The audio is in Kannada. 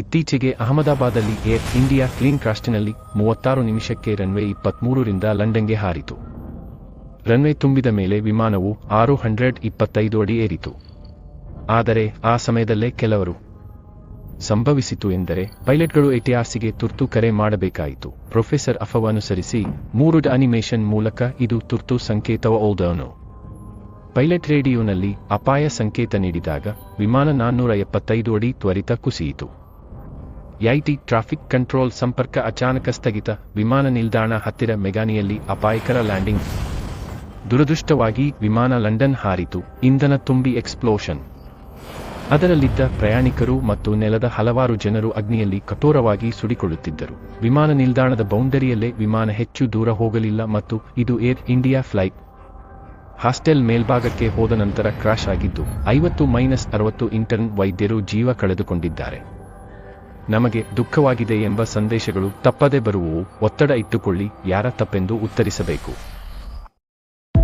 ಇತ್ತೀಚೆಗೆ ಅಹಮದಾಬಾದಲ್ಲಿ ಏರ್ ಇಂಡಿಯಾ ಕ್ಲೀನ್ ಕ್ರಾಸ್ಟಿನಲ್ಲಿ ಮೂವತ್ತಾರು ನಿಮಿಷಕ್ಕೆ ರನ್ವೇ ಇಪ್ಪತ್ಮೂರರಿಂದ ಲಂಡನ್ಗೆ ಹಾರಿತು. ರನ್ವೇ ತುಂಬಿದ ಮೇಲೆ ವಿಮಾನವು ಆರು ಹಂಡ್ರೆಡ್ ಇಪ್ಪತ್ತೈದು ಅಡಿ ಏರಿತು. ಆದರೆ ಆ ಸಮಯದಲ್ಲೇ ಕೆಲವರು ಸಂಭವಿಸಿತು ಎಂದರೆ ಪೈಲಟ್ಗಳು ಎಟಿಆರ್ಸಿಗೆ ತುರ್ತು ಕರೆ ಮಾಡಬೇಕಾಯಿತು. ಪ್ರೊಫೆಸರ್ ಅಫವ ಅನುಸರಿಸಿ ಮೂರು ಅನಿಮೇಷನ್ ಮೂಲಕ ಇದು ತುರ್ತು ಸಂಕೇತವ ಓದನು. ಪೈಲಟ್ ರೇಡಿಯೋನಲ್ಲಿ ಅಪಾಯ ಸಂಕೇತ ನೀಡಿದಾಗ ವಿಮಾನ ನಾನ್ನೂರ ಎಪ್ಪತ್ತೈದು ಅಡಿ ತ್ವರಿತ ಕುಸಿಯಿತು. ಐಟಿ ಟ್ರಾಫಿಕ್ ಕಂಟ್ರೋಲ್ ಸಂಪರ್ಕ ಅಚಾನಕ ಸ್ಥಗಿತ, ವಿಮಾನ ನಿಲ್ದಾಣ ಹತ್ತಿರ ಮೆಗಾನಿಯಲ್ಲಿ ಅಪಾಯಕರ ಲ್ಯಾಂಡಿಂಗ್. ದುರದೃಷ್ಟವಾಗಿ ವಿಮಾನ ಲಂಡನ್ ಹಾರಿತು, ಇಂಧನ ತುಂಬಿ ಎಕ್ಸ್ಪ್ಲೋಷನ್. ಅದರಲ್ಲಿದ್ದ ಪ್ರಯಾಣಿಕರು ಮತ್ತು ನೆಲದ ಹಲವಾರು ಜನರು ಅಗ್ನಿಯಲ್ಲಿ ಕಠೋರವಾಗಿ ಸುಡಿಕೊಳ್ಳುತ್ತಿದ್ದರು. ವಿಮಾನ ನಿಲ್ದಾಣದ ಬೌಂಡರಿಯಲ್ಲೇ ವಿಮಾನ ಹೆಚ್ಚು ದೂರ ಹೋಗಲಿಲ್ಲ ಮತ್ತು ಇದು ಏರ್ ಇಂಡಿಯಾ ಫ್ಲೈಟ್ ಹಾಸ್ಟೆಲ್ ಮೇಲ್ಭಾಗಕ್ಕೆ ಹೋದ ನಂತರ ಕ್ರಾಶ್ ಆಗಿದ್ದು, ಐವತ್ತು ಮೈನಸ್ ಅರವತ್ತು ಇಂಟರ್ನ್ ವೈದ್ಯರು ಜೀವ ಕಳೆದುಕೊಂಡಿದ್ದಾರೆ. ನಮಗೆ ದುಃಖವಾಗಿದೆ ಎಂಬ ಸಂದೇಶಗಳು ತಪ್ಪದೆ ಬರುವವು ಒತ್ತಡ ಇಟ್ಟುಕೊಳ್ಳಿ ಯಾರ ತಪ್ಪೆಂದು ಉತ್ತರಿಸಬೇಕು.